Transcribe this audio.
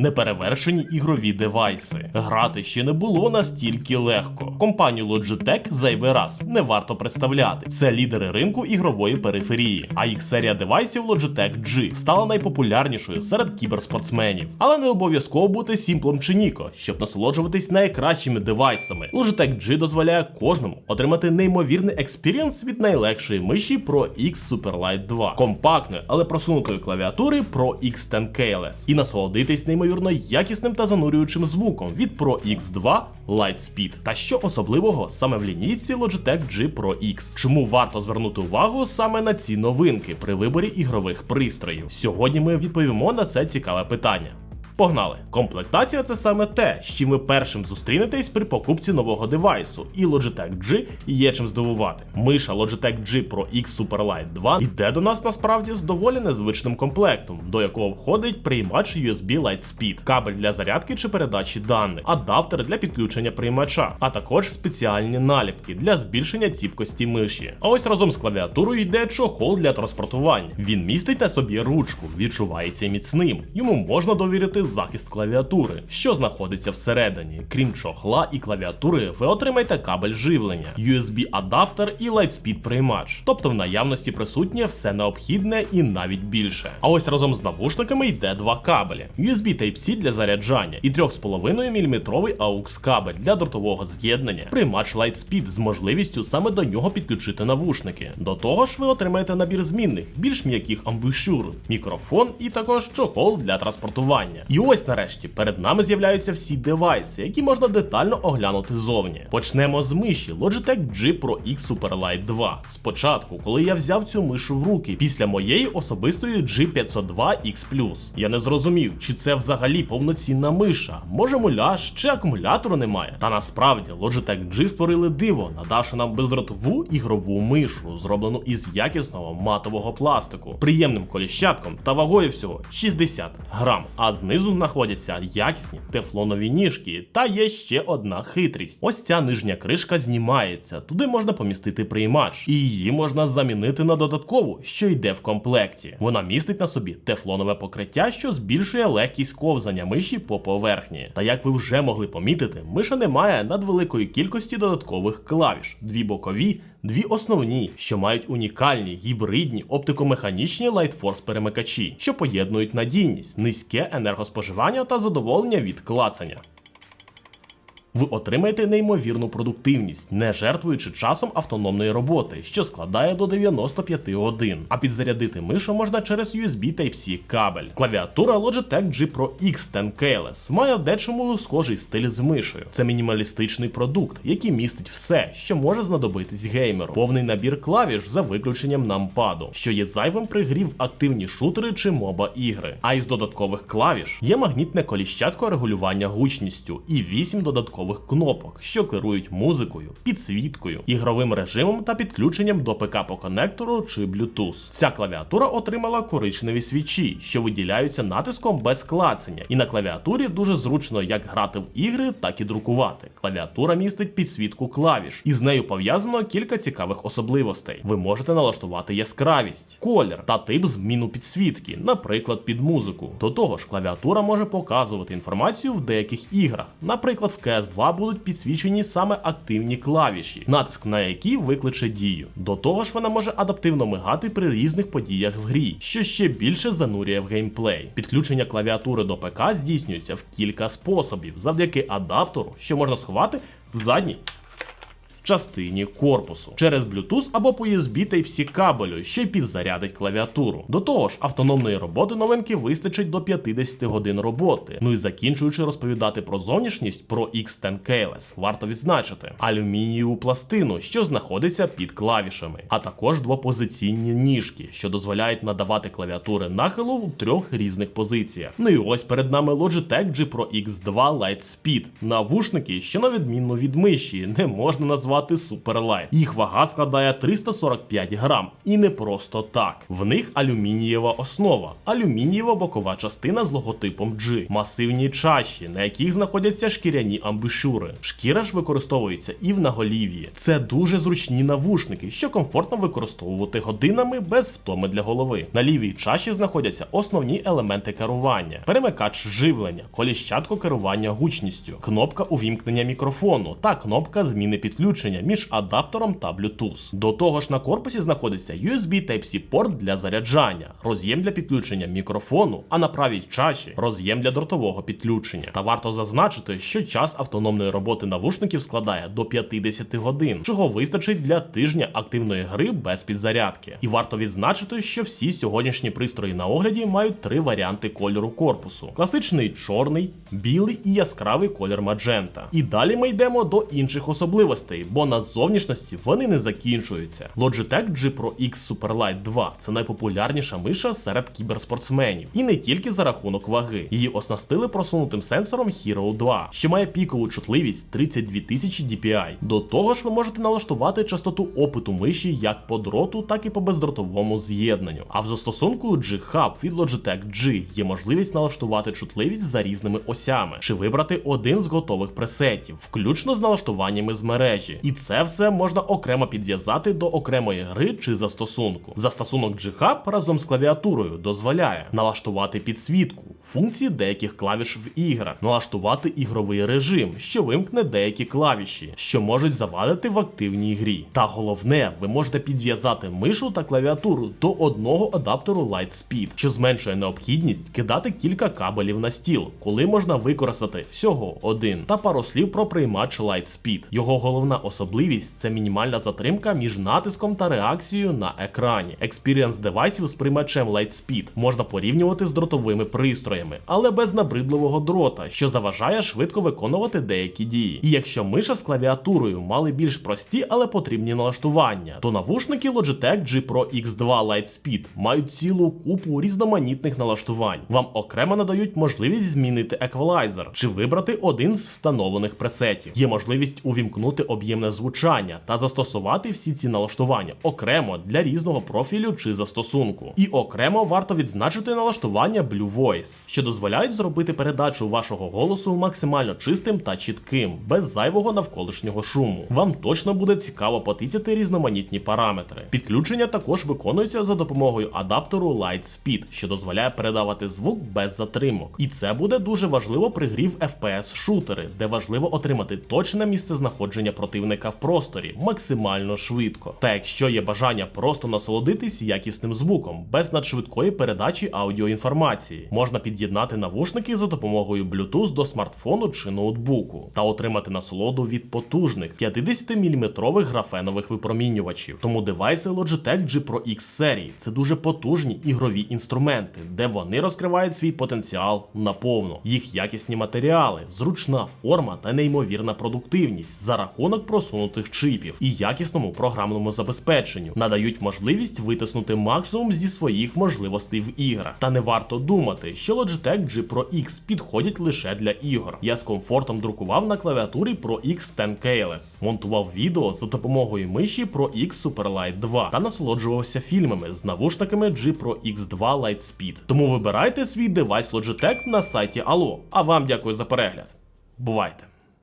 неперевершені ігрові девайси. Грати ще не було настільки легко. Компанію Logitech зайвий раз не варто представляти. Це лідери ринку ігрової периферії, а їх серія девайсів Logitech G стала найпопулярнішою серед кіберспортсменів. Але не обов'язково бути сімплом чи Ніко, щоб насолоджуватись найкращими девайсами. Logitech G дозволяє кожному отримати неймовірний експірієнс від найлегшої миші Pro X Superlight 2, компактної, але просунутої клавіатури Pro X10 Keyless і насолодитись неймовірно якісним та занурюючим звуком від Pro X2 Lightspeed. Та що особливого саме в лінійці Logitech G Pro X? Чому варто звернути увагу саме на ці новинки при виборі ігрових пристроїв? Сьогодні ми відповімо на це цікаве питання. Погнали! Комплектація це саме те, з чим ви першим зустрінетесь при покупці нового девайсу, і Logitech G є чим здивувати. Миша Logitech G Pro X Superlight 2 йде до нас насправді з доволі незвичним комплектом, до якого входить приймач USB Lightspeed, кабель для зарядки чи передачі даних, адаптер для підключення приймача, а також спеціальні наліпки для збільшення ціпкості миші. А ось разом з клавіатурою йде чохол для транспортування. Він містить на собі ручку, відчувається міцним. Йому можна довірити захист клавіатури, що знаходиться всередині. Крім чохла і клавіатури, ви отримаєте кабель живлення, USB-адаптер і Lightspeed приймач. Тобто в наявності присутнє все необхідне і навіть більше. А ось разом з навушниками йде два кабелі: USB Type-C для заряджання і 3,5 мм AUX кабель для дротового з'єднання, приймач Lightspeed з можливістю саме до нього підключити навушники. До того ж, ви отримаєте набір змінних, більш м'яких амбушюр, мікрофон і також чохол для транспортування. І ось нарешті перед нами з'являються всі девайси, які можна детально оглянути зовні. Почнемо з миші Logitech G Pro X Superlight 2. Спочатку, коли я взяв цю мишу в руки, після моєї особистої G502 X Я не зрозумів, чи це взагалі повноцінна миша, може муляж чи акумулятору немає. Та насправді Logitech G створили диво, надавши нам бездротову ігрову мишу, зроблену із якісного матового пластику, приємним коліщатком та вагою всього 60 грам. А знизу знаходяться якісні тефлонові ніжки. Та є ще одна хитрість. Ось ця нижня кришка знімається. Туди можна помістити приймач, і її можна замінити на додаткову, що йде в комплекті. Вона містить на собі тефлонове покриття, що збільшує легкість ковзання миші по поверхні. Та як ви вже могли помітити, миша не має надвеликої кількості додаткових клавіш: дві бокові, дві основні, що мають унікальні гібридні оптикомеханічні лайтфорс перемикачі, що поєднують надійність, низьке енергоспоживання та задоволення від клацання. Ви отримаєте неймовірну продуктивність, не жертвуючи часом автономної роботи, що складає до 95 годин. А підзарядити мишу можна через USB Type-C кабель. Клавіатура Logitech G Pro X10 Keyless має в дечому схожий стиль з мишею. Це мінімалістичний продукт, який містить все, що може знадобитись геймеру. Повний набір клавіш за виключенням нампаду, що є зайвим при грі в активні шутери чи моба ігри. А із додаткових клавіш є магнітне коліщатко регулювання гучністю і 8 додаткових кнопок, що керують музикою, підсвіткою, ігровим режимом та підключенням до ПК по конектору чи Bluetooth. Ця клавіатура отримала коричневі свічі, що виділяються натиском без клацання, і на клавіатурі дуже зручно як грати в ігри, так і друкувати. Клавіатура містить підсвітку клавіш, і з нею пов'язано кілька цікавих особливостей. Ви можете налаштувати яскравість, колір та тип зміну підсвітки, наприклад, під музику. До того ж, клавіатура може показувати інформацію в деяких іграх, наприклад, в CS 2 будуть підсвічені саме активні клавіші, натиск на які викличе дію. До того ж, вона може адаптивно мигати при різних подіях в грі, що ще більше занурює в геймплей. Підключення клавіатури до ПК здійснюється в кілька способів завдяки адаптеру, що можна сховати в задній частині корпусу через Bluetooth або по USB Type-C кабелю, що й підзарядить клавіатуру. До того ж, автономної роботи новинки вистачить до 50 годин роботи. Ну і закінчуючи розповідати про зовнішність про X10 Keyless, варто відзначити алюмінієву пластину, що знаходиться під клавішами, а також двопозиційні ніжки, що дозволяють надавати клавіатури нахилу у трьох різних позиціях. Ну і ось перед нами Logitech G Pro X2 Lightspeed. Навушники, що на відміну від миші, не можна назвати назвати Superlight. Їх вага складає 345 грам. І не просто так. В них алюмінієва основа, алюмінієва бокова частина з логотипом G, масивні чаші, на яких знаходяться шкіряні амбушюри. Шкіра ж використовується і в наголів'ї. Це дуже зручні навушники, що комфортно використовувати годинами без втоми для голови. На лівій чаші знаходяться основні елементи керування: перемикач живлення, коліщатко керування гучністю, кнопка увімкнення мікрофону та кнопка зміни підключення між адаптером та Bluetooth. До того ж на корпусі знаходиться USB Type-C порт для заряджання, роз'єм для підключення мікрофону, а на правій чаші роз'єм для дротового підключення. Та варто зазначити, що час автономної роботи навушників складає до 50 годин, чого вистачить для тижня активної гри без підзарядки. І варто відзначити, що всі сьогоднішні пристрої на огляді мають три варіанти кольору корпусу: класичний чорний, білий і яскравий колір маджента. І далі ми йдемо до інших особливостей, бо на зовнішності вони не закінчуються. Logitech G Pro X Superlight 2 це найпопулярніша миша серед кіберспортсменів, і не тільки за рахунок ваги. Її оснастили просунутим сенсором Hero 2, що має пікову чутливість 32 тисячі DPI. До того ж, ви можете налаштувати частоту опиту миші як по дроту, так і по бездротовому з'єднанню. А в застосунку G-Hub від Logitech G є можливість налаштувати чутливість за різними осями, чи вибрати один з готових пресетів, включно з налаштуваннями з мережі. І це все можна окремо підв'язати до окремої гри чи застосунку. Застосунок G-Hub разом з клавіатурою дозволяє налаштувати підсвітку, функції деяких клавіш в іграх, налаштувати ігровий режим, що вимкне деякі клавіші, що можуть завадити в активній грі. Та головне, ви можете підв'язати мишу та клавіатуру до одного адаптеру Lightspeed, що зменшує необхідність кидати кілька кабелів на стіл, коли можна використати всього один. Та пару слів про приймач Lightspeed. Його головна особливість це мінімальна затримка між натиском та реакцією на екрані. Експіріенс девайсів з приймачем Lightspeed можна порівнювати з дротовими пристроями, але без набридливого дрота, що заважає швидко виконувати деякі дії. І якщо миша з клавіатурою мали більш прості, але потрібні налаштування, то навушники Logitech G Pro X2 Lightspeed мають цілу купу різноманітних налаштувань. Вам окремо надають можливість змінити еквалайзер чи вибрати один з встановлених пресетів. Є можливість увімкнути об'ємне звучання та застосувати всі ці налаштування окремо для різного профілю чи застосунку. І окремо варто відзначити налаштування Blue Voice, що дозволяють зробити передачу вашого голосу максимально чистим та чітким, без зайвого навколишнього шуму. Вам точно буде цікаво потицяти різноманітні параметри. Підключення також виконується за допомогою адаптеру Lightspeed, що дозволяє передавати звук без затримок. І це буде дуже важливо при грі в FPS шутери, де важливо отримати точне місце знаходження противника в просторі максимально швидко. Та якщо є бажання просто насолодитись якісним звуком, без надшвидкої передачі аудіоінформації, можна під'єднати навушники за допомогою Bluetooth до смартфону чи ноутбуку та отримати насолоду від потужних 50-мм графенових випромінювачів. Тому девайси Logitech G Pro X серії це дуже потужні ігрові інструменти, де вони розкривають свій потенціал наповну. Їх якісні матеріали, зручна форма та неймовірна продуктивність за рахунок просунутих чипів і якісному програмному забезпеченню надають можливість витиснути максимум зі своїх можливостей в іграх. Та не варто думати, що Logitech G Pro X підходять лише для ігор. Я з комфортом друкував на клавіатурі Pro X 10 Keyless, монтував відео за допомогою миші Pro X Superlight 2 та насолоджувався фільмами з навушниками G Pro X2 Lightspeed. Тому вибирайте свій девайс Logitech на сайті Allo. А вам дякую за перегляд. Бувайте!